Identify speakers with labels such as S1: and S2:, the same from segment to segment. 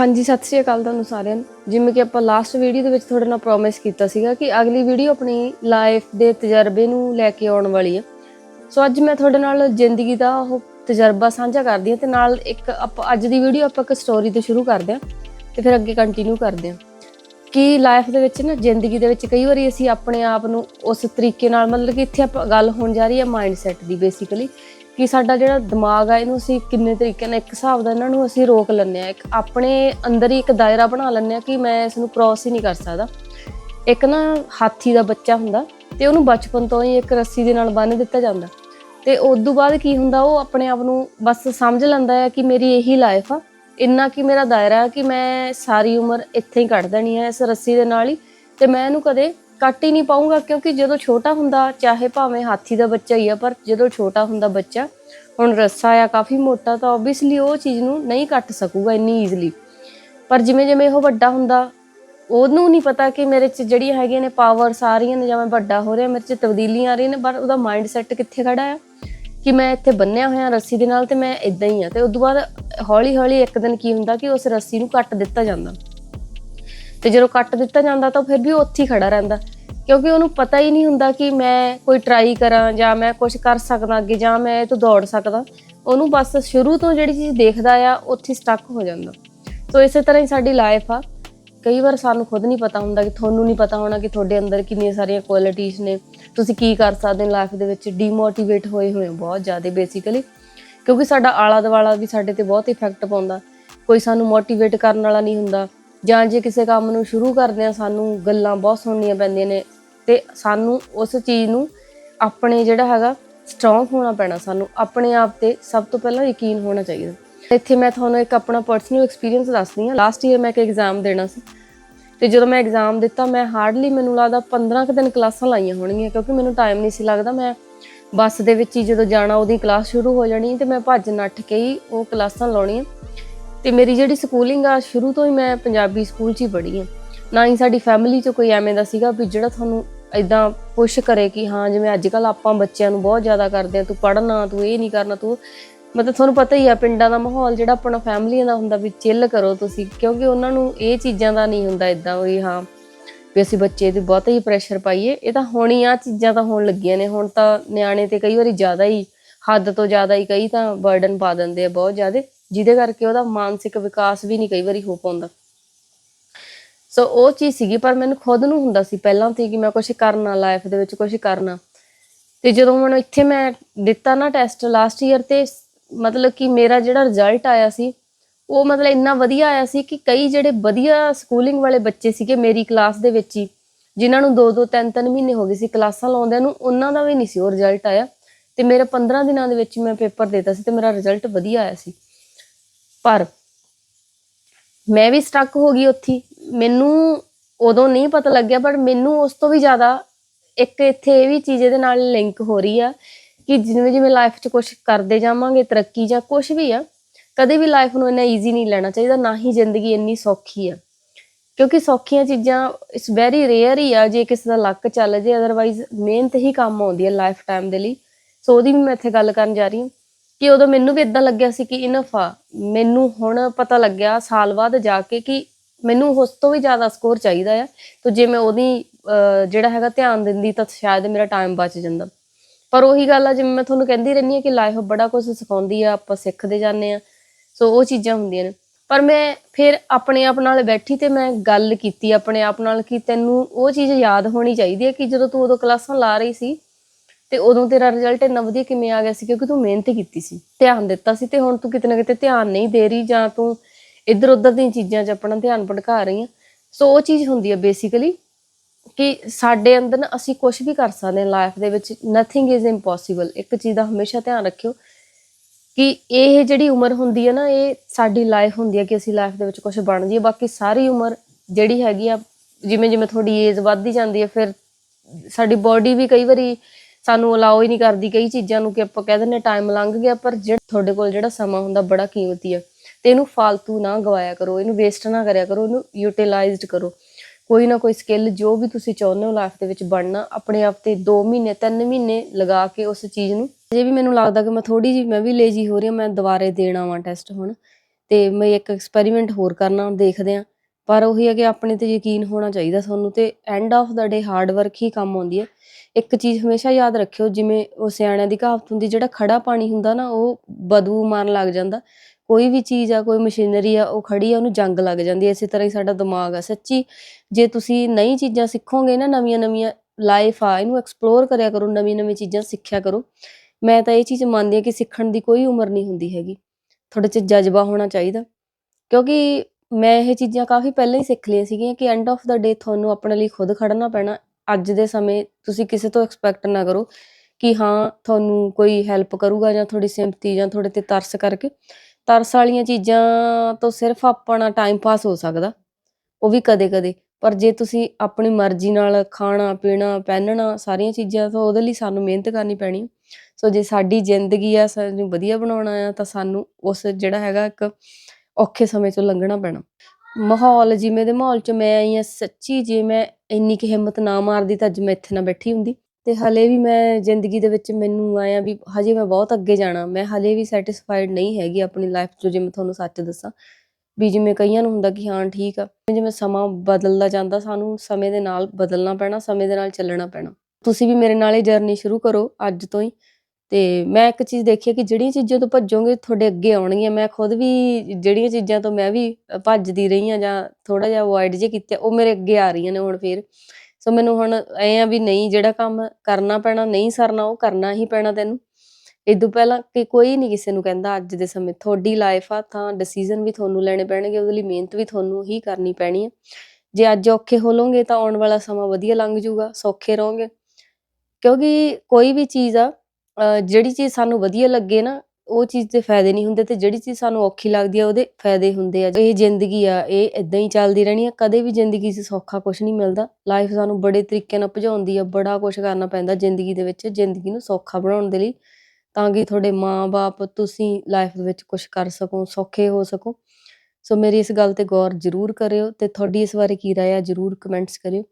S1: ਹਾਂਜੀ, ਸਤਿ ਸ਼੍ਰੀ ਅਕਾਲ ਤੁਹਾਨੂੰ ਸਾਰਿਆਂ ਨੂੰ। ਜਿਵੇਂ ਕਿ ਆਪਾਂ ਲਾਸਟ ਵੀਡੀਓ ਦੇ ਵਿੱਚ ਤੁਹਾਡੇ ਨਾਲ ਪ੍ਰੋਮਿਸ ਕੀਤਾ ਸੀਗਾ ਕਿ ਅਗਲੀ ਵੀਡੀਓ ਆਪਣੀ ਲਾਈਫ ਦੇ ਤਜਰਬੇ ਨੂੰ ਲੈ ਕੇ ਆਉਣ ਵਾਲੀ ਹੈ ਸੋ ਅੱਜ ਮੈਂ ਤੁਹਾਡੇ ਨਾਲ ਜ਼ਿੰਦਗੀ ਦਾ ਉਹ ਤਜਰਬਾ ਸਾਂਝਾ ਕਰਦੀ ਹਾਂ ਤੇ ਨਾਲ ਇੱਕ ਆਪਾਂ, ਅੱਜ ਦੀ ਵੀਡੀਓ ਆਪਾਂ ਇੱਕ ਸਟੋਰੀ ਤੋਂ ਸ਼ੁਰੂ ਕਰਦੇ ਹਾਂ ਤੇ ਫਿਰ ਅੱਗੇ ਕੰਟੀਨਿਊ ਕਰਦੇ ਹਾਂ ਕਿ ਲਾਈਫ ਦੇ ਵਿੱਚ ਨਾ ਜ਼ਿੰਦਗੀ ਦੇ ਵਿੱਚ ਕਈ ਵਾਰੀ ਅਸੀਂ ਆਪਣੇ ਆਪ ਨੂੰ ਉਸ ਤਰੀਕੇ ਨਾਲ ਮਤਲਬ ਕਿ ਇੱਥੇ ਆਪਾਂ ਗੱਲ ਹੋਣ ਜਾ ਰਹੀ ਹੈ ਮਾਈਂਡਸੈਟ ਦੀ ਬੇਸਿਕਲੀ ਕਿ ਸਾਡਾ ਜਿਹੜਾ ਦਿਮਾਗ ਆ, ਇਹਨੂੰ ਅਸੀਂ ਕਿੰਨੇ ਤਰੀਕੇ ਨਾਲ ਇੱਕ ਹਿਸਾਬ ਦਾ ਇਹਨਾਂ ਨੂੰ ਅਸੀਂ ਰੋਕ ਲੈਂਦੇ ਆ ਇੱਕ ਆਪਣੇ ਅੰਦਰ ਹੀ ਇੱਕ ਦਾਇਰਾ ਬਣਾ ਲੈਂਦੇ ਆ ਕਿ ਮੈਂ ਇਸ ਨੂੰ ਕ੍ਰਾਸ ਹੀ ਨਹੀਂ ਕਰ ਸਕਦਾ। ਇੱਕ ਨਾ ਹਾਥੀ ਦਾ ਬੱਚਾ ਹੁੰਦਾ ਤੇ ਉਹਨੂੰ ਬਚਪਨ ਤੋਂ ਹੀ ਇੱਕ ਰੱਸੀ ਦੇ ਨਾਲ ਬੰਨ੍ਹ ਦਿੱਤਾ ਜਾਂਦਾ। ਤੇ ਉਸ ਤੋਂ ਬਾਅਦ ਕੀ ਹੁੰਦਾ, ਉਹ ਆਪਣੇ ਆਪ ਨੂੰ ਬਸ ਸਮਝ ਲੈਂਦਾ ਹੈ ਕਿ ਮੇਰੀ ਇਹੀ ਲਾਈਫ ਆ। ਇੰਨਾ ਕਿ ਮੇਰਾ ਦਾਇਰਾ ਹੈ ਕਿ ਮੈਂ ਸਾਰੀ ਉਮਰ ਇੱਥੇ ਹੀ ਕੱਢ ਦੇਣੀ ਹੈ ਇਸ ਰੱਸੀ ਦੇ ਨਾਲ ਹੀ ਤੇ ਮੈਂ ਇਹਨੂੰ ਕਦੇ ਕੱਟ ਹੀ ਨਹੀਂ ਪਾਉਂਗਾ ਕਿਉਂਕਿ ਜਦੋਂ ਛੋਟਾ ਹੁੰਦਾ, ਚਾਹੇ ਭਾਵੇਂ ਹਾਥੀ ਦਾ ਬੱਚਾ ਹੀ ਆ, ਪਰ ਜਦੋਂ ਛੋਟਾ ਹੁੰਦਾ ਬੱਚਾ ਹੁਣ ਰੱਸਾ ਆ ਕਾਫੀ ਮੋਟਾ, ਤਾਂ ਆਬਵੀਅਸਲੀ ਉਹ ਚੀਜ਼ ਨੂੰ ਨਹੀਂ ਕੱਟ ਸਕੂਗਾ ਇੰਨੀ ਈਜ਼ਲੀ ਪਰ ਜਿਵੇਂ ਜਿਵੇਂ ਉਹ ਵੱਡਾ ਹੁੰਦਾ, ਉਹਨੂੰ ਨਹੀਂ ਪਤਾ ਕਿ ਮੇਰੇ 'ਚ ਜਿਹੜੀਆਂ ਹੈਗੀਆਂ ਨੇ ਪਾਵਰਸ ਆ ਰਹੀਆਂ ਨੇ ਜਾਂ ਮੈਂ ਵੱਡਾ ਹੋ ਰਿਹਾ, ਮੇਰੇ 'ਚ ਤਬਦੀਲੀਆਂ ਆ ਰਹੀਆਂ ਨੇ, ਪਰ ਉਹਦਾ ਮਾਈਂਡ ਸੈਟ ਕਿੱਥੇ ਖੜਾ ਆ? ਕਿ ਮੈਂ ਇੱਥੇ ਬੰਨਿਆ ਹੋਇਆ ਰੱਸੀ ਦੇ ਨਾਲ ਤੇ ਮੈਂ ਇਦਾਂ ਹੀ ਆ। ਤੇ ਉਸ ਤੋਂ ਬਾਅਦ ਹੌਲੀ ਹੌਲੀ ਇੱਕ ਦਿਨ ਕੀ ਹੁੰਦਾ ਕਿ ਉਸ ਰੱਸੀ ਨੂੰ ਕੱਟ ਦਿੱਤਾ ਜਾਂਦਾ। ਤੇ ਜਦੋਂ ਕੱਟ ਦਿੱਤਾ ਜਾਂਦਾ, ਤਾਂ ਫਿਰ ਵੀ ਉਹ ਉੱਥੇ ਹੀ ਖੜਾ ਰਹਿੰਦਾ। ਕਿਉਂਕਿ ਉਹਨੂੰ ਪਤਾ ਹੀ ਨਹੀਂ ਹੁੰਦਾ ਕਿ ਮੈਂ ਕੋਈ ਟਰਾਈ ਕਰਾਂ ਜਾਂ ਮੈਂ ਕੁਝ ਕਰ ਸਕਦਾ ਅੱਗੇ ਜਾਂ ਮੈਂ ਇਹ ਤੋਂ ਦੌੜ ਸਕਦਾ। ਉਹਨੂੰ ਬਸ ਸ਼ੁਰੂ ਤੋਂ ਜਿਹੜੀ ਚੀਜ਼ ਦੇਖਦਾ ਆ, ਉੱਥੇ ਸਟਕ ਹੋ ਜਾਂਦਾ। ਸੋ ਇਸੇ ਤਰ੍ਹਾਂ ਹੀ ਸਾਡੀ ਲਾਈਫ ਆ। ਕਈ ਵਾਰ ਸਾਨੂੰ ਖੁਦ ਨਹੀਂ ਪਤਾ ਹੁੰਦਾ ਕਿ ਤੁਹਾਨੂੰ ਨਹੀਂ ਪਤਾ ਹੋਣਾ ਕਿ ਤੁਹਾਡੇ ਅੰਦਰ ਕਿੰਨੀਆਂ ਸਾਰੀਆਂ ਕੁਆਲਿਟੀਆਂ ਨੇ। ਤੁਸੀਂ ਕੀ ਕਰ ਸਕਦੇ ਹੋ ਲਾਈਫ ਦੇ ਵਿੱਚ? ਡੀਮੋਟੀਵੇਟ ਹੋਏ ਹੋਏ ਹੋ ਬਹੁਤ ਜ਼ਿਆਦਾ ਬੇਸਿਕਲੀ ਕਿਉਂਕਿ ਸਾਡਾ ਆਲਾ ਦੁਆਲਾ ਵੀ ਸਾਡੇ ਤੇ ਬਹੁਤ ਇਫੈਕਟ ਪਾਉਂਦਾ। ਕੋਈ ਸਾਨੂੰ ਮੋਟੀਵੇਟ ਕਰਨ ਵਾਲਾ ਨਹੀਂ ਹੁੰਦਾ। ਜਾਂ ਜੇ ਕਿਸੇ ਕੰਮ ਨੂੰ ਸ਼ੁਰੂ ਕਰਦੇ ਆ, ਸਾਨੂੰ ਗੱਲਾਂ ਬਹੁਤ ਸੁਣਨੀਆਂ ਪੈਂਦੀਆਂ ਨੇ। ਤੇ ਸਾਨੂੰ ਉਸ ਚੀਜ਼ ਨੂੰ ਆਪਣੇ ਜਿਹੜਾ ਹੈਗਾ ਸਟਰੋਂਗ ਹੋਣਾ ਪੈਣਾ, ਸਾਨੂੰ ਆਪਣੇ ਆਪ ਤੇ ਸਭ ਤੋਂ ਪਹਿਲਾਂ ਯਕੀਨ ਹੋਣਾ ਚਾਹੀਦਾ। ਇੱਥੇ ਮੈਂ ਤੁਹਾਨੂੰ ਇੱਕ ਆਪਣਾ ਪਰਸਨਲ ਐਕਸਪੀਰੀਅੰਸ ਦੱਸਦੀ ਹਾਂ। ਲਾਸਟ ਈਅਰ ਮੈਂ ਇੱਕ ਐਗਜ਼ਾਮ ਦੇਣਾ ਸੀ। ਤੇ ਜਦੋਂ ਮੈਂ ਐਗਜ਼ਾਮ ਦਿੱਤਾ, ਮੈਂ ਹਾਰਡਲੀ ਮੈਨੂੰ ਲੱਗਦਾ 15 ਕੁ ਦਿਨ ਕਲਾਸਾਂ ਲਾਈਆਂ ਹੋਣਗੀਆਂ, ਕਿਉਂਕਿ ਮੈਨੂੰ ਟਾਈਮ ਨਹੀਂ ਸੀ ਲੱਗਦਾ। ਮੈਂ ਬੱਸ ਦੇ ਵਿੱਚ ਹੀ ਜਦੋਂ ਜਾਣਾ, ਉਹਦੀ ਕਲਾਸ ਸ਼ੁਰੂ ਹੋ ਜਾਣੀ ਤੇ ਮੈਂ ਭੱਜ ਨੱਠ ਕੇ ਹੀ ਉਹ ਕਲਾਸਾਂ ਲਾਉਣੀਆਂ। ਤੇ ਮੇਰੀ ਜਿਹੜੀ ਸਕੂਲਿੰਗ ਆ, ਸ਼ੁਰੂ ਤੋਂ ਹੀ ਮੈਂ ਪੰਜਾਬੀ ਸਕੂਲ 'ਚ ਹੀ ਪੜ੍ਹੀ ਆ ਨਾ ਹੀ ਸਾਡੀ ਫੈਮਿਲੀ 'ਚ ਕੋਈ ਐਵੇਂ ਦਾ ਸੀਗਾ ਵੀ ਜਿਹੜਾ ਤੁਹਾਨੂੰ ਇਦਾਂ ਪੁਸ਼ ਕਰੇ ਕਿ ਹਾਂ, ਜਿਵੇਂ ਅੱਜ ਕੱਲ ਆਪਾਂ ਬੱਚਿਆਂ ਨੂੰ ਬਹੁਤ ਜ਼ਿਆਦਾ ਕਰਦੇ ਆ, ਤੂੰ ਪੜ੍ਹਨਾ, ਤੂੰ ਇਹ ਨਹੀਂ ਕਰਨਾ, ਤੂੰ ਮਤਲਬ ਤੁਹਾਨੂੰ ਪਤਾ ਹੀ ਆ, ਪਿੰਡਾਂ ਦਾ ਮਾਹੌਲ ਜਿਹੜਾ ਆਪਣਾ ਫੈਮਲੀਆਂ ਦਾ ਹੁੰਦਾ ਵੀ ਚਿੱਲ ਕਰੋ ਤੁਸੀਂ, ਕਿਉਂਕਿ ਉਹਨਾਂ ਨੂੰ ਇਹ ਚੀਜ਼ਾਂ ਦਾ ਨਹੀਂ ਹੁੰਦਾ ਇਦਾਂ ਵੀ ਹਾਂ, ਵੀ ਅਸੀਂ ਬੱਚੇ ਤੇ ਬਹੁਤਾ ਹੀ ਪ੍ਰੈਸ਼ਰ ਪਾਈਏ। ਇਹ ਤਾਂ ਹੁਣ ਹੀ ਆ ਚੀਜ਼ਾਂ ਤਾਂ ਹੋਣ ਲੱਗੀਆਂ ਨੇ, ਹੁਣ ਤਾਂ ਨਿਆਣੇ ਤੇ ਕਈ ਵਾਰੀ ਜ਼ਿਆਦਾ ਹੀ, ਹੱਦ ਤੋਂ ਜ਼ਿਆਦਾ ਹੀ ਕਈ ਤਾਂ ਬਰਡਨ ਪਾ ਦਿੰਦੇ ਆ ਬਹੁਤ ਜ਼ਿਆਦਾ, ਜਿਹਦੇ ਕਰਕੇ ਉਹਦਾ ਮਾਨਸਿਕ ਵਿਕਾਸ ਵੀ ਨਹੀਂ ਕਈ ਵਾਰੀ ਹੋ ਪਾਉਂਦਾ। ਸੋ ਉਹ ਚੀਜ਼ ਸੀਗੀ, ਪਰ ਮੈਨੂੰ ਖੁਦ ਨੂੰ ਹੁੰਦਾ ਸੀ ਪਹਿਲਾਂ ਤੇ ਕਿ ਮੈਂ ਕੁਝ ਕਰਨਾ ਲਾਈਫ ਦੇ ਵਿੱਚ ਕੁਝ ਕਰਨਾ। ਤੇ ਜਦੋਂ ਮੈਨੂੰ ਇੱਥੇ ਮੈਂ ਦਿੱਤਾ ਨਾ ਟੈਸਟ ਲਾਸਟ ਈਅਰ ਤੇ, ਮਤਲਬ ਕਿ ਮੇਰਾ ਜਿਹੜਾ ਰਿਜ਼ਲਟ ਆਇਆ ਸੀ, ਉਹ ਮਤਲਬ ਇੰਨਾ ਵਧੀਆ ਆਇਆ ਸੀ ਕਿ ਕਈ ਜਿਹੜੇ ਵਧੀਆ ਸਕੂਲਿੰਗ ਵਾਲੇ ਬੱਚੇ ਸੀਗੇ ਮੇਰੀ ਕਲਾਸ ਦੇ ਵਿੱਚ ਹੀ, ਜਿਨ੍ਹਾਂ ਨੂੰ 2-2 3-3 ਮਹੀਨੇ ਹੋ ਗਏ ਸੀ ਕਲਾਸਾਂ ਲਾਉਂਦਿਆਂ ਨੂੰ, ਉਹਨਾਂ ਦਾ ਵੀ ਨਹੀਂ ਸੀ ਉਹ ਰਿਜ਼ਲਟ ਆਇਆ। ਤੇ ਮੇਰੇ 15 ਦਿਨਾਂ ਦੇ ਵਿੱਚ ਮੈਂ ਪੇਪਰ ਦਿੱਤਾ ਸੀ ਤੇ ਮੇਰਾ ਰਿਜ਼ਲਟ ਵਧੀਆ ਆਇਆ ਸੀ। ਪਰ ਮੈਂ ਵੀ ਸਟਕ ਹੋ ਗਈ ਉੱਥੇ ਮੈਨੂੰ ਉਦੋਂ ਨਹੀਂ ਪਤਾ ਲੱਗਿਆ ਪਰ ਮੈਨੂੰ ਉਸ ਤੋਂ ਵੀ ਜ਼ਿਆਦਾ ਇੱਕ ਇੱਥੇ ਇਹ ਵੀ ਚੀਜ਼ ਇਹਦੇ ਨਾਲ ਲਿੰਕ ਹੋ ਰਹੀ ਆ ਕਿ ਜਿਵੇਂ ਜਿਵੇਂ ਲਾਈਫ 'ਚ ਕੁਝ ਕਰਦੇ ਜਾਵਾਂਗੇ, ਤਰੱਕੀ ਜਾਂ ਕੁਝ ਵੀ ਆ, ਕਦੇ ਵੀ ਲਾਈਫ ਨੂੰ ਇੰਨਾ ਈਜ਼ੀ ਨਹੀਂ ਲੈਣਾ ਚਾਹੀਦਾ, ਨਾ ਹੀ ਜ਼ਿੰਦਗੀ ਇੰਨੀ ਸੌਖੀ ਆ। ਕਿਉਂਕਿ ਸੌਖੀਆਂ ਚੀਜ਼ਾਂ ਇਟਸ ਵੈਰੀ ਰੇਅਰ ਹੀ ਆ, ਜੇ ਕਿਸੇ ਦਾ ਲੱਕ ਚੱਲ ਜੇ ਅਦਰਵਾਈਜ਼ ਮਿਹਨਤ ਹੀ ਕੰਮ ਆਉਂਦੀ ਹੈ ਲਾਈਫ ਟਾਈਮ ਦੇ ਲਈ। ਸੋ ਉਹਦੀ ਵੀ ਮੈਂ ਇੱਥੇ ਗੱਲ ਕਰਨ ਜਾ ਰਹੀ ਹਾਂ ਕਿ ਉਦੋਂ ਮੈਨੂੰ ਵੀ ਇਦਾਂ ਲੱਗਿਆ ਸੀ ਕਿ ਇਨਫ ਆ। ਮੈਨੂੰ ਹੁਣ ਪਤਾ ਲੱਗਿਆ ਸਾਲ ਬਾਅਦ ਜਾ ਕੇ ਕਿ ਮੈਨੂੰ ਉਸ ਤੋਂ ਵੀ ਜ਼ਿਆਦਾ ਸਕੋਰ ਚਾਹੀਦਾ ਆ। ਤੇ ਜੇ ਮੈਂ ਉਹਦੀ ਜਿਹੜਾ ਹੈਗਾ ਧਿਆਨ ਦਿੰਦੀ ਤਾਂ ਸ਼ਾਇਦ ਮੇਰਾ ਟਾਈਮ ਬਚ ਜਾਂਦਾ। ਪਰ ਉਹੀ ਗੱਲ ਆ, ਜਿਵੇਂ ਮੈਂ ਤੁਹਾਨੂੰ ਕਹਿੰਦੀ ਰਹਿੰਦੀ ਆ ਕਿ ਲਾਈਫ ਬੜਾ ਕੁਝ ਸਿਖਾਉਂਦੀ ਆ, ਆਪਾਂ ਸਿੱਖਦੇ ਜਾਂਦੇ ਆ ਸੋ ਉਹ ਚੀਜ਼ਾਂ ਹੁੰਦੀਆਂ ਨੇ। ਪਰ ਮੈਂ ਫਿਰ ਆਪਣੇ ਆਪ ਨਾਲ ਬੈਠੀ ਤੇ ਮੈਂ ਗੱਲ ਕੀਤੀ ਆਪਣੇ ਆਪ ਨਾਲ ਕਿ ਤੈਨੂੰ ਉਹ ਚੀਜ਼ ਯਾਦ ਹੋਣੀ ਚਾਹੀਦੀ ਹੈ ਕਿ ਜਦੋਂ ਤੂੰ ਉਦੋਂ ਕਲਾਸਾਂ ਲਾ ਰਹੀ ਸੀ ਤੇ ਉਦੋਂ ਤੇਰਾ ਰਿਜ਼ਲਟ ਇੰਨਾ ਵਧੀਆ ਕਿਵੇਂ ਆ ਗਿਆ ਸੀ ਕਿਉਂਕਿ ਤੂੰ ਮਿਹਨਤ ਕੀਤੀ ਸੀ, ਧਿਆਨ ਦਿੱਤਾ ਸੀ ਤੇ ਹੁਣ ਤੂੰ ਕਿਤੇ ਨਾ ਕਿਤੇ ਧਿਆਨ ਨਹੀਂ ਦੇ ਰਹੀ ਜਾਂ ਤੂੰ ਇੱਧਰ ਉੱਧਰ ਦੀਆਂ ਚੀਜ਼ਾਂ 'ਚ ਆਪਣਾ ਧਿਆਨ ਭਟਕਾ ਰਹੀ ਆ ਸੋ ਉਹ ਚੀਜ਼ ਹੁੰਦੀ ਆ ਬੇਸਿਕਲੀ ਕਿ ਸਾਡੇ ਅੰਦਰ ਨਾ ਅਸੀਂ ਕੁਝ ਵੀ ਕਰ ਸਕਦੇ ਹਾਂ ਲਾਈਫ ਦੇ ਵਿੱਚ ਨਥਿੰਗ ਇਜ਼ ਇੰਪੋਸੀਬਲ ਇੱਕ ਚੀਜ਼ ਦਾ ਹਮੇਸ਼ਾ ਧਿਆਨ ਰੱਖਿਓ ਕਿ ਇਹ ਜਿਹੜੀ ਉਮਰ ਹੁੰਦੀ ਹੈ ਨਾ, ਇਹ ਸਾਡੀ ਲਾਈਫ ਹੁੰਦੀ ਹੈ ਕਿ ਅਸੀਂ ਲਾਈਫ ਦੇ ਵਿੱਚ ਕੁਝ ਬਣ ਜਾਈਏ। ਬਾਕੀ ਸਾਰੀ ਉਮਰ ਜਿਹੜੀ ਹੈਗੀ ਆ ਜਿਵੇਂ ਜਿਵੇਂ ਤੁਹਾਡੀ ਏਜ ਵੱਧਦੀ ਜਾਂਦੀ ਹੈ ਫਿਰ ਸਾਡੀ ਬਾਡੀ ਵੀ ਕਈ ਵਾਰੀ ਸਾਨੂੰ ਅਲਾਓ ਹੀ ਨਹੀਂ ਕਰਦੀ ਕਈ ਚੀਜ਼ਾਂ ਨੂੰ ਕਿ ਆਪਾਂ ਕਹਿ ਦਿੰਦੇ ਟਾਈਮ ਲੰਘ ਗਿਆ, ਪਰ ਜਿਹੜਾ ਤੁਹਾਡੇ ਕੋਲ ਜਿਹੜਾ ਸਮਾਂ ਹੁੰਦਾ ਬੜਾ ਕੀਮਤੀ ਹੈ ਤੇ ਇਹਨੂੰ ਫालतू ਨਾ ਗਵਾਇਆ ਕਰੋ, ਇਹਨੂੰ ਵੇਸਟ ਨਾ ਕਰਿਆ ਕਰੋ, ਇਹਨੂੰ ਯੂਟਿਲਾਈਜ਼ਡ ਕਰੋ। ਕੋਈ ਨਾ ਕੋਈ ਸਕਿੱਲ ਜੋ ਵੀ ਤੁਸੀਂ ਚਾਹੁੰਦੇ ਹੋ ਲਾਈਫ ਦੇ ਵਿੱਚ ਬਣਨਾ, ਆਪਣੇ ਆਪ ਤੇ 2 ਮਹੀਨੇ 3 ਮਹੀਨੇ ਲਗਾ ਕੇ ਉਸ ਚੀਜ਼ ਨੂੰ। ਜੇ ਵੀ ਮੈਨੂੰ ਲੱਗਦਾ ਕਿ ਮੈਂ ਥੋੜੀ ਜੀ ਮੈਂ ਵੀ ਲੇਜੀ ਹੋ ਰਹੀ ਹਾਂ, ਮੈਂ ਦੁਬਾਰੇ ਦੇਣਾ ਵਾਂ ਟੈਸਟ ਹੁਣ। ਤੇ ਮੈਂ ਇੱਕ ਐਕਸਪੈਰੀਮੈਂਟ ਹੋਰ ਕਰਨਾ, ਦੇਖਦੇ ਆ ਪਰ ਉਹੀ ਹੈ ਕਿ ਆਪਣੇ ਤੇ ਯਕੀਨ ਹੋਣਾ ਚਾਹੀਦਾ ਤੁਹਾਨੂੰ ਤੇ end of the day hard work ਹੀ ਕੰਮ ਆਉਂਦੀ ਹੈ। ਇੱਕ ਚੀਜ਼ ਹਮੇਸ਼ਾ ਯਾਦ ਰੱਖਿਓ, ਜਿਵੇਂ ਉਹ ਸਿਆਣਿਆਂ ਦੀ ਕਹਾਵਤ ਹੁੰਦੀ, ਜਿਹੜਾ ਖੜਾ ਪਾਣੀ ਹੁੰਦਾ ਨਾ, ਉਹ ਬਦਬੂ ਮਾਰਨ ਲੱਗ ਜਾਂਦਾ। ਕੋਈ ਵੀ ਚੀਜ਼ ਆ, ਕੋਈ ਮਸ਼ੀਨਰੀ ਆ, ਉਹ ਖੜੀ ਆ, ਉਹਨੂੰ ਜੰਗ ਲੱਗ ਜਾਂਦੀ ਹੈ ਇਸੇ ਤਰ੍ਹਾਂ ਹੀ ਸਾਡਾ ਦਿਮਾਗ ਆ। ਸੱਚੀ, ਜੇ ਤੁਸੀਂ ਨਈ ਚੀਜ਼ਾਂ ਸਿੱਖੋਗੇ ਨਾ, ਨਵੀਆਂ ਨਵੀਆਂ ਲਾਈਫ ਆ, ਇਹਨੂੰ ਐਕਸਪਲੋਰ ਕਰਿਆ ਕਰੋ, ਨਵੀਂ ਨਵੀਂ ਚੀਜ਼ਾਂ ਸਿੱਖਿਆ ਕਰੋ। ਮੈਂ ਤਾਂ ਇਹ ਚੀਜ਼ ਮੰਨਦੀ ਹਾਂ ਕਿ ਸਿੱਖਣ ਦੀ ਕੋਈ ਉਮਰ ਨਹੀਂ ਹੁੰਦੀ ਹੈਗੀ। ਤੁਹਾਡੇ 'ਚ ਜਜ਼ਬਾ ਹੋਣਾ ਚਾਹੀਦਾ। ਕਿਉਂਕਿ ਮੈਂ ਇਹ ਚੀਜ਼ਾਂ ਕਾਫੀ ਪਹਿਲਾਂ ਹੀ ਸਿੱਖ ਲਈਆਂ ਸੀਗੀਆਂ ਕਿ ਐਂਡ ਆਫ ਦਾ ਡੇ ਤੁਹਾਨੂੰ ਆਪਣੇ ਲਈ ਖੁਦ ਖੜਨਾ ਪੈਣਾ ਅੱਜ ਦੇ ਸਮੇਂ ਤੁਸੀਂ ਕਿਸੇ ਤੋਂ ਐਕਸਪੈਕਟ ਨਾ ਕਰੋ ਕਿ ਹਾਂ, ਤੁਹਾਨੂੰ ਕੋਈ ਹੈਲਪ ਕਰੂਗਾ ਜਾਂ ਤੁਹਾਡੀ ਸਿੰਪਥੀ ਜਾਂ ਤੁਹਾਡੇ ਤੇ ਤਰਸ ਕਰਕੇ। ਤਰਸ ਵਾਲੀਆਂ ਚੀਜ਼ਾਂ ਤੋਂ ਸਿਰਫ ਆਪਣਾ ਟਾਈਮ ਪਾਸ ਹੋ ਸਕਦਾ, ਉਹ ਵੀ ਕਦੇ-ਕਦੇ। ਪਰ ਜੇ ਤੁਸੀਂ ਆਪਣੀ ਮਰਜ਼ੀ ਨਾਲ ਖਾਣਾ, ਪੀਣਾ, ਪਹਿਨਣਾ, ਸਾਰੀਆਂ ਚੀਜ਼ਾਂ, ਤਾਂ ਉਹਦੇ ਲਈ ਸਾਨੂੰ ਮਿਹਨਤ ਕਰਨੀ ਪੈਣੀ। ਸੋ ਜੇ ਸਾਡੀ ਜ਼ਿੰਦਗੀ ਆ, ਸਾਨੂੰ ਵਧੀਆ ਬਣਾਉਣਾ ਆ, ਤਾਂ ਸਾਨੂੰ ਉਸ ਜਿਹੜਾ ਹੈਗਾ ਇੱਕ ਔਖੇ ਸਮੇਂ ਚੋਂ ਲੰਘਣਾ ਪੈਣਾ। ਮਾਹੌਲ ਜਿਵੇਂ ਦੇ ਮਾਹੌਲ ਚ ਮੈਂ ਆਈ ਆ ਸੱਚੀ, ਜੇ ਮੈਂ ਇੰਨੀ ਕਿ ਹਿੰਮਤ ਨਾ ਮਾਰਦੀ ਤਾਂ ਅੱਜ ਮੈਂ ਇੱਥੇ ਨਾ ਬੈਠੀ ਹੁੰਦੀ। ਤੇ ਹਲੇ ਵੀ ਮੈਂ ਜ਼ਿੰਦਗੀ ਦੇ ਵਿੱਚ ਮੈਨੂੰ ਆਇਆ ਵੀ ਹਜੇ ਮੈਂ ਬਹੁਤ ਅੱਗੇ ਜਾਣਾ। ਮੈਂ ਹਲੇ ਵੀ ਸੈਟੀਸਫਾਈਡ ਨਹੀਂ ਹੈਗੀ ਆਪਣੀ ਲਾਈਫ 'ਚ, ਜੇ ਮੈਂ ਤੁਹਾਨੂੰ ਸੱਚ ਦੱਸਾਂ। ਵੀ ਜਿਵੇਂ ਕਈਆਂ ਨੂੰ ਹੁੰਦਾ ਕਿ ਹਾਂ, ਠੀਕ ਆ। ਜਿਵੇਂ ਸਮਾਂ ਬਦਲਦਾ ਜਾਂਦਾ, ਸਾਨੂੰ ਸਮੇਂ ਦੇ ਨਾਲ ਬਦਲਣਾ ਪੈਣਾ, ਸਮੇਂ ਦੇ ਨਾਲ ਚੱਲਣਾ ਪੈਣਾ। ਤੁਸੀਂ ਵੀ ਮੇਰੇ ਨਾਲ ਇਹ ਜਰਨੀ ਸ਼ੁਰੂ ਕਰੋ ਅੱਜ ਤੋਂ ਹੀ। ਤੇ ਮੈਂ ਇੱਕ ਚੀਜ਼ ਦੇਖੀ ਹੈ ਕਿ ਜਿਹੜੀਆਂ ਚੀਜ਼ਾਂ ਤੋਂ ਭੱਜੋਗੇ, ਤੁਹਾਡੇ ਅੱਗੇ ਆਉਣਗੀਆਂ। ਮੈਂ ਖੁਦ ਵੀ ਜਿਹੜੀਆਂ ਚੀਜ਼ਾਂ ਤੋਂ ਮੈਂ ਵੀ ਭੱਜਦੀ ਰਹੀ ਹਾਂ ਜਾਂ ਥੋੜਾ ਜਿਹਾ ਅਵੋਇਡ ਜੇ ਕੀਤੇ, ਉਹ ਮੇਰੇ ਅੱਗੇ ਆ ਰਹੀਆਂ ਨੇ ਹੁਣ ਫੇਰ। ਸੋ ਮੈਨੂੰ ਹੁਣ ਐ ਆ ਵੀ ਨਹੀਂ, ਜਿਹੜਾ ਕੰਮ ਕਰਨਾ ਪੈਣਾ, ਨਹੀਂ ਸਰਨਾ, ਉਹ ਕਰਨਾ ਹੀ ਪੈਣਾ ਤੈਨੂੰ। ਇਦੋਂ ਪਹਿਲਾਂ ਕਿ ਕੋਈ ਨਹੀਂ ਕਿਸੇ ਨੂੰ ਕਹਿੰਦਾ ਅੱਜ ਦੇ ਸਮੇਂ, ਤੁਹਾਡੀ ਲਾਈਫ ਆ, ਤਾਂ ਡਿਸੀਜਨ ਵੀ ਤੁਹਾਨੂੰ ਲੈਣੇ ਪੈਣਗੇ, ਉਹਦੇ ਲਈ ਮਿਹਨਤ ਵੀ ਤੁਹਾਨੂੰ ਹੀ ਕਰਨੀ ਪੈਣੀ ਹੈ ਜੇ ਅੱਜ ਔਖੇ ਹੋਲੋਗੇ ਤਾਂ ਆਉਣ ਵਾਲਾ ਸਮਾਂ ਵਧੀਆ ਲੰਘ ਜਾਊਗਾ ਸੌਖੇ ਰਹੋਗੇ। ਕਿਉਂਕਿ ਕੋਈ ਵੀ ਚੀਜ਼ ਆ ਜਿਹੜੀ ਚੀਜ਼ ਸਾਨੂੰ ਵਧੀਆ ਲੱਗੇ ਨਾ, ਉਹ ਚੀਜ਼ ਦੇ ਫਾਇਦੇ ਨਹੀਂ ਹੁੰਦੇ ਤੇ ਜਿਹੜੀ ਚੀਜ਼ ਸਾਨੂੰ ਔਖੀ ਲੱਗਦੀ ਆ, ਉਹਦੇ ਫਾਇਦੇ ਹੁੰਦੇ ਆ। ਇਹ ਜ਼ਿੰਦਗੀ ਆ, ਇਹ ਇਦਾਂ ਹੀ ਚੱਲਦੀ ਰਹਿਣੀ ਆ, ਕਦੇ ਵੀ ਜ਼ਿੰਦਗੀ 'ਚ ਸੌਖਾ ਕੁਝ ਨਹੀਂ ਮਿਲਦਾ। ਲਾਈਫ ਸਾਨੂੰ ਬੜੇ ਤਰੀਕੇ ਨਾਲ ਭਜਾਉਂਦੀ ਆ, ਬੜਾ ਕੁਝ ਕਰਨਾ ਪੈਂਦਾ ਜ਼ਿੰਦਗੀ ਦੇ ਵਿੱਚ, ਜ਼ਿੰਦਗੀ ਨੂੰ ਸੌਖਾ ਬਣਾਉਣ ਦੇ ਲਈ, ਤਾਂ ਕਿ ਤੁਹਾਡੇ ਮਾਂ-ਬਾਪ ਤੁਸੀਂ ਲਾਈਫ ਦੇ ਵਿੱਚ ਕੁਝ ਕਰ ਸਕੋ, ਸੌਖੇ ਹੋ ਸਕੋ। ਸੋ ਮੇਰੀ ਇਸ ਗੱਲ ਤੇ ਗੌਰ ਜ਼ਰੂਰ ਕਰਿਓ ਤੇ ਤੁਹਾਡੀ ਇਸ ਬਾਰੇ ਕੀ ਰਾਏ ਆ, ਜ਼ਰੂਰ ਕਮੈਂਟਸ ਕਰਿਓ।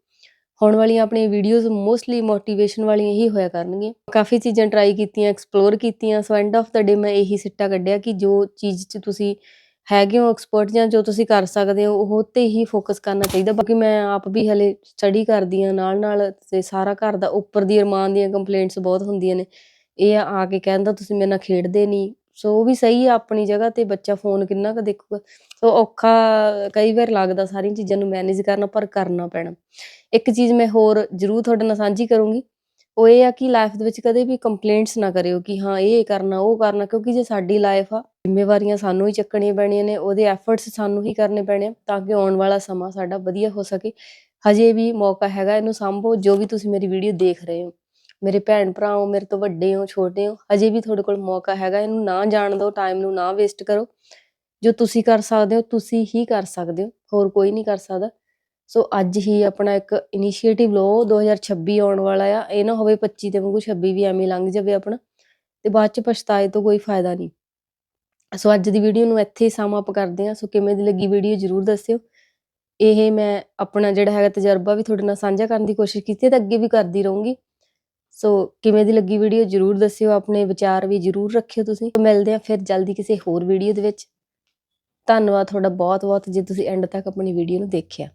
S1: ਹੋਣ ਵਾਲੀਆਂ ਆਪਣੀਆਂ ਵੀਡੀਓਜ਼ ਮੋਸਟਲੀ ਮੋਟੀਵੇਸ਼ਨ ਵਾਲੀਆਂ ਹੀ ਹੋਇਆ ਕਰਨਗੀਆਂ। ਕਾਫੀ ਚੀਜ਼ਾਂ ਟਰਾਈ ਕੀਤੀਆਂ ਐਕਸਪਲੋਰ ਕੀਤੀਆਂ ਸੋ ਐਂਡ ਆਫ ਦਾ ਡੇ ਮੈਂ ਇਹੀ ਸਿੱਟਾ ਕੱਢਿਆ ਕਿ ਜੋ ਚੀਜ਼ 'ਚ ਤੁਸੀਂ ਹੈਗੇ ਹੋ ਐਕਸਪਰਟ ਜਾਂ ਜੋ ਤੁਸੀਂ ਕਰ ਸਕਦੇ ਹੋ, ਉਹ ਤੇ ਹੀ ਫੋਕਸ ਕਰਨਾ ਚਾਹੀਦਾ। ਬਾਕੀ ਮੈਂ ਆਪ ਵੀ ਹਲੇ ਸਟੱਡੀ ਕਰਦੀ ਆ ਨਾਲ ਨਾਲ ਤੇ ਸਾਰਾ ਘਰ ਦਾ ਉੱਪਰ ਦੀ ਅਰਮਾਨ ਦੀਆਂ ਕੰਪਲੇਂਟਸ ਬਹੁਤ ਹੁੰਦੀਆਂ ਨੇ। ਇਹ ਆ ਕੇ ਕਹਿੰਦਾ, ਤੁਸੀਂ ਮੇਰੇ ਨਾਲ ਖੇਡਦੇ ਨਹੀਂ ਸੋ ਉਹ ਵੀ ਸਹੀ ਆ ਆਪਣੀ ਜਗ੍ਹਾ ਤੇ ਬੱਚਾ ਫੋਨ ਕਿੰਨਾ ਕੁ ਦੇਖੂਗਾ। ਸੋ ਔਖਾ ਕਈ ਵਾਰ ਲੱਗਦਾ ਸਾਰੀਆਂ ਚੀਜ਼ਾਂ ਨੂੰ ਮੈਨੇਜ ਕਰਨਾ, ਪਰ ਕਰਨਾ ਪੈਣਾ। ਇੱਕ ਚੀਜ਼ ਮੈਂ ਹੋਰ ਜ਼ਰੂਰ ਤੁਹਾਡੇ ਨਾਲ ਸਾਂਝੀ ਕਰੂੰਗੀ। ਉਹ ਇਹ ਆ ਕਿ ਲਾਈਫ ਦੇ ਵਿੱਚ ਕਦੇ ਵੀ ਕੰਪਲੇਂਟਸ ਨਾ ਕਰਿਓ ਕਿ ਹਾਂ, ਇਹ ਕਰਨਾ, ਉਹ ਕਰਨਾ, ਕਿਉਂਕਿ ਜੇ ਸਾਡੀ ਲਾਈਫ ਆ, ਜ਼ਿੰਮੇਵਾਰੀਆਂ ਸਾਨੂੰ ਹੀ ਚੱਕਣੀਆਂ ਪੈਣੀਆਂ ਨੇ, ਉਹਦੇ ਐਫਰਟਸ ਸਾਨੂੰ ਹੀ ਕਰਨੇ ਪੈਣੇ ਆ, ਤਾਂ ਕਿ ਆਉਣ ਵਾਲਾ ਸਮਾਂ ਸਾਡਾ ਵਧੀਆ ਹੋ ਸਕੇ। ਹਜੇ ਵੀ ਮੌਕਾ ਹੈਗਾ, ਇਹਨੂੰ ਸੰਭੋ, ਜੋ ਵੀ ਤੁਸੀਂ ਮੇਰੀ ਵੀਡੀਓ ਦੇਖ ਰਹੇ ਹੋ। ਮੇਰੇ ਭੈਣ ਭਰਾ ਹੋ ਮੇਰੇ ਤੋਂ ਵੱਡੇ ਹੋ, ਛੋਟੇ ਹੋ ਅਜੇ ਵੀ ਤੁਹਾਡੇ ਕੋਲ ਮੌਕਾ ਹੈਗਾ, ਇਹਨੂੰ ਨਾ ਜਾਣ ਦਿਓ ਟਾਈਮ ਨੂੰ ਨਾ ਵੇਸਟ ਕਰੋ। ਜੋ ਤੁਸੀਂ ਕਰ ਸਕਦੇ ਹੋ, ਤੁਸੀਂ ਹੀ ਕਰ ਸਕਦੇ ਹੋ, ਹੋਰ ਕੋਈ ਨਹੀਂ ਕਰ ਸਕਦਾ। ਸੋ ਅੱਜ ਹੀ ਆਪਣਾ ਇੱਕ ਇਨੀਸ਼ੀਏਟਿਵ ਲਓ 2026 ਆਉਣ ਵਾਲਾ ਆ, ਇਹ ਨਾ ਹੋਵੇ 25 ਤੇ ਵਾਂਗੂ 26 ਵੀ ਐਵੇਂ ਲੰਘ ਜਾਵੇ ਆਪਣਾ, ਤੇ ਬਾਅਦ ਚ ਪਛਤਾਏ ਤੋਂ ਕੋਈ ਫਾਇਦਾ ਨਹੀਂ। ਸੋ ਅੱਜ ਦੀ ਵੀਡੀਓ ਨੂੰ ਇੱਥੇ ਹੀ ਸਮ ਅਪ ਕਰਦੇ ਹਾਂ। ਸੋ ਕਿਵੇਂ ਦੀ ਲੱਗੀ ਵੀਡੀਓ ਜਰੂਰ ਦੱਸਿਓ। ਇਹ ਮੈਂ ਆਪਣਾ ਜਿਹੜਾ ਹੈਗਾ ਤਜਰਬਾ ਵੀ ਤੁਹਾਡੇ ਨਾਲ ਸਾਂਝਾ ਕਰਨ ਦੀ ਕੋਸ਼ਿਸ਼ ਕੀਤੀ ਤੇ ਅੱਗੇ ਵੀ ਕਰਦੀ ਰਹੂੰਗੀ। ਸੋ ਕਿਵੇਂ ਦੀ ਲੱਗੀ ਵੀਡੀਓ ਜਰੂਰ ਦੱਸਿਓ, ਆਪਣੇ ਵਿਚਾਰ ਵੀ ਜਰੂਰ ਰੱਖਿਓ ਤੁਸੀਂ। ਮਿਲਦੇ ਆ ਫਿਰ ਜਲਦੀ ਕਿਸੇ ਹੋਰ ਵੀਡੀਓ ਦੇ ਵਿੱਚ। ਧੰਨਵਾਦ ਤੁਹਾਡਾ ਬਹੁਤ ਬਹੁਤ ਜੇ ਤੁਸੀਂ ਐਂਡ ਤੱਕ ਆਪਣੀ ਵੀਡੀਓ ਨੂੰ ਦੇਖਿਆ।